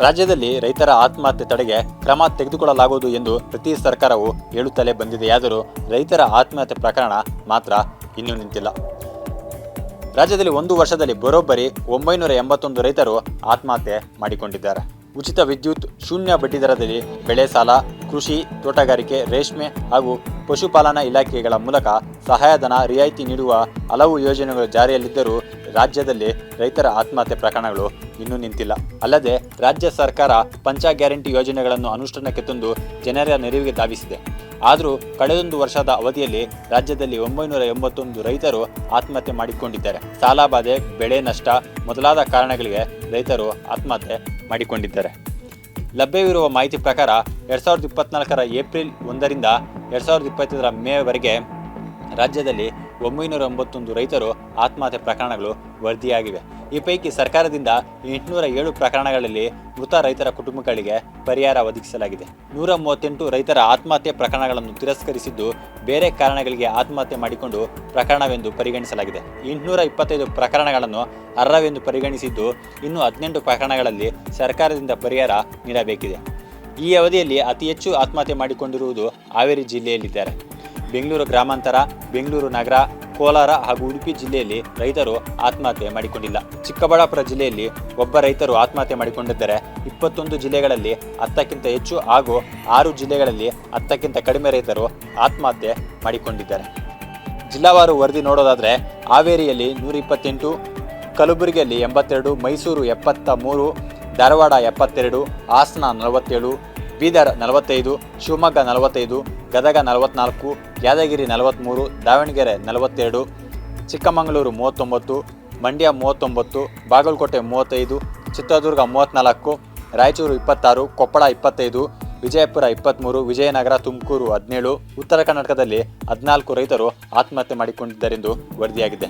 ರಾಜ್ಯದಲ್ಲಿ ರೈತರ ಆತ್ಮಹತ್ಯೆ ತಡೆಗೆ ಕ್ರಮ ತೆಗೆದುಕೊಳ್ಳಲಾಗುವುದು ಎಂದು ಪ್ರತಿ ಸರ್ಕಾರವು ಹೇಳುತ್ತಲೇ ಬಂದಿದೆಯಾದರೂ ರೈತರ ಆತ್ಮಹತ್ಯೆ ಪ್ರಕರಣ ಮಾತ್ರ ಇನ್ನೂ ನಿಂತಿಲ್ಲ. ರಾಜ್ಯದಲ್ಲಿ ಒಂದು ವರ್ಷದಲ್ಲಿ ಬರೋಬ್ಬರಿ ಒಂಬೈನೂರ ಎಂಬತ್ತೊಂದು ರೈತರು ಆತ್ಮಹತ್ಯೆ ಮಾಡಿಕೊಂಡಿದ್ದಾರೆ. ಉಚಿತ ವಿದ್ಯುತ್ ಶೂನ್ಯ ಬಡ್ಡಿದರದಲ್ಲಿ ಬೆಳೆ ಸಾಲ ಕೃಷಿ ತೋಟಗಾರಿಕೆ, ರೇಷ್ಮೆ ಹಾಗೂ ಪಶುಪಾಲನಾ ಇಲಾಖೆಗಳ ಮೂಲಕ ಸಹಾಯಧನ ರಿಯಾಯಿತಿ ನೀಡುವ ಹಲವು ಯೋಜನೆಗಳು ಜಾರಿಯಲ್ಲಿದ್ದರೂ ರಾಜ್ಯದಲ್ಲಿ ರೈತರ ಆತ್ಮಹತ್ಯೆ ಪ್ರಕರಣಗಳು ಇನ್ನೂ ನಿಂತಿಲ್ಲ. ಅಲ್ಲದೆ, ರಾಜ್ಯ ಸರ್ಕಾರ ಪಂಚ ಗ್ಯಾರಂಟಿ ಯೋಜನೆಗಳನ್ನು ಅನುಷ್ಠಾನಕ್ಕೆ ತಂದು ಜನರ ನೆರವಿಗೆ ಧಾವಿಸಿದೆ. ಆದರೂ, ಕಳೆದೊಂದು ವರ್ಷದ ಅವಧಿಯಲ್ಲಿ ರಾಜ್ಯದಲ್ಲಿ ಒಂಬೈನೂರ ಎಂಬತ್ತೊಂದು ರೈತರು ಆತ್ಮಹತ್ಯೆ ಮಾಡಿಕೊಂಡಿದ್ದಾರೆ. ಸಾಲಬಾಧೆ ಬೆಳೆ ನಷ್ಟ ಮೊದಲಾದ ಕಾರಣಗಳಿಗೆ ರೈತರು ಆತ್ಮಹತ್ಯೆ ಮಾಡಿಕೊಂಡಿದ್ದಾರೆ. ಲಭ್ಯವಿರುವ ಮಾಹಿತಿ ಪ್ರಕಾರ ಎರಡು ಸಾವಿರದ ಇಪ್ಪತ್ನಾಲ್ಕರ ಏಪ್ರಿಲ್ ಒಂದರಿಂದ ಎರಡು ಸಾವಿರದ ಇಪ್ಪತ್ತರ ಮೇವರೆಗೆ ರಾಜ್ಯದಲ್ಲಿ ಒಂಬೈನೂರ ಎಂಬತ್ತೊಂದು ರೈತರು ಆತ್ಮಹತ್ಯೆ ಪ್ರಕರಣಗಳು ವರದಿಯಾಗಿವೆ. ಈ ಪೈಕಿ ಸರ್ಕಾರದಿಂದ ಎಂಟುನೂರ ಏಳು ಪ್ರಕರಣಗಳಲ್ಲಿ ಮೃತ ರೈತರ ಕುಟುಂಬಗಳಿಗೆ ಪರಿಹಾರ ಒದಗಿಸಲಾಗಿದೆ. ನೂರ ಮೂವತ್ತೆಂಟು ರೈತರ ಆತ್ಮಹತ್ಯೆ ಪ್ರಕರಣಗಳನ್ನು ತಿರಸ್ಕರಿಸಿದ್ದು ಬೇರೆ ಕಾರಣಗಳಿಗೆ ಆತ್ಮಹತ್ಯೆ ಮಾಡಿಕೊಂಡು ಪ್ರಕರಣವೆಂದು ಪರಿಗಣಿಸಲಾಗಿದೆ. ಎಂಟುನೂರ ಇಪ್ಪತ್ತೈದು ಪ್ರಕರಣಗಳನ್ನು ಅರ್ಹವೆಂದು ಪರಿಗಣಿಸಿದ್ದು ಇನ್ನು ಹದಿನೆಂಟು ಪ್ರಕರಣಗಳಲ್ಲಿ ಸರ್ಕಾರದಿಂದ ಪರಿಹಾರ ನೀಡಬೇಕಿದೆ. ಈ ಅವಧಿಯಲ್ಲಿ ಅತಿ ಹೆಚ್ಚು ಆತ್ಮಹತ್ಯೆ ಮಾಡಿಕೊಂಡಿರುವುದು ಹಾವೇರಿ ಜಿಲ್ಲೆಯಲ್ಲಿದ್ದಾರೆ. ಬೆಂಗಳೂರು ಗ್ರಾಮಾಂತರ, ಬೆಂಗಳೂರು ನಗರ ಕೋಲಾರ ಹಾಗೂ ಉಡುಪಿ ಜಿಲ್ಲೆಯಲ್ಲಿ ರೈತರು ಆತ್ಮಹತ್ಯೆ ಮಾಡಿಕೊಂಡಿಲ್ಲ. ಚಿಕ್ಕಬಳ್ಳಾಪುರ ಜಿಲ್ಲೆಯಲ್ಲಿ ಒಬ್ಬ ರೈತರು ಆತ್ಮಹತ್ಯೆ ಮಾಡಿಕೊಂಡಿದ್ದರೆ ಇಪ್ಪತ್ತೊಂದು ಜಿಲ್ಲೆಗಳಲ್ಲಿ ಹತ್ತಕ್ಕಿಂತ ಹೆಚ್ಚು ಹಾಗೂ ಆರು ಜಿಲ್ಲೆಗಳಲ್ಲಿ ಹತ್ತಕ್ಕಿಂತ ಕಡಿಮೆ ರೈತರು ಆತ್ಮಹತ್ಯೆ ಮಾಡಿಕೊಂಡಿದ್ದಾರೆ. ಜಿಲ್ಲಾವಾರು ವರದಿ ನೋಡೋದಾದರೆ ಹಾವೇರಿಯಲ್ಲಿ ನೂರ ಇಪ್ಪತ್ತೆಂಟು, ಕಲಬುರಗಿಯಲ್ಲಿ ಎಂಬತ್ತೆರಡು, ಮೈಸೂರು ಎಪ್ಪತ್ತ ಮೂರು ಧಾರವಾಡ ಎಪ್ಪತ್ತೆರಡು, ಹಾಸನ ನಲವತ್ತೇಳು, ಬೀದರ್ ನಲವತ್ತೈದು, ಶಿವಮೊಗ್ಗ ನಲವತ್ತೈದು ಗದಗ ನಲವತ್ನಾಲ್ಕು, ಯಾದಗಿರಿ ನಲವತ್ತ್ಮೂರು ದಾವಣಗೆರೆ ನಲವತ್ತೆರಡು, ಚಿಕ್ಕಮಗಳೂರು ಮೂವತ್ತೊಂಬತ್ತು, ಮಂಡ್ಯ ಮೂವತ್ತೊಂಬತ್ತು, ಬಾಗಲಕೋಟೆ ಮೂವತ್ತೈದು, ಚಿತ್ರದುರ್ಗ ಮೂವತ್ತ್ನಾಲ್ಕು ರಾಯಚೂರು ಇಪ್ಪತ್ತಾರು, ಕೊಪ್ಪಳ ಇಪ್ಪತ್ತೈದು, ವಿಜಯಪುರ ಇಪ್ಪತ್ತ್ಮೂರು ವಿಜಯನಗರ ತುಮಕೂರು ಹದಿನೇಳು, ಉತ್ತರ ಕರ್ನಾಟಕದಲ್ಲಿ ಹದಿನಾಲ್ಕು ರೈತರು ಆತ್ಮಹತ್ಯೆ ಮಾಡಿಕೊಂಡಿದ್ದರೆಂದು ವರದಿಯಾಗಿದೆ.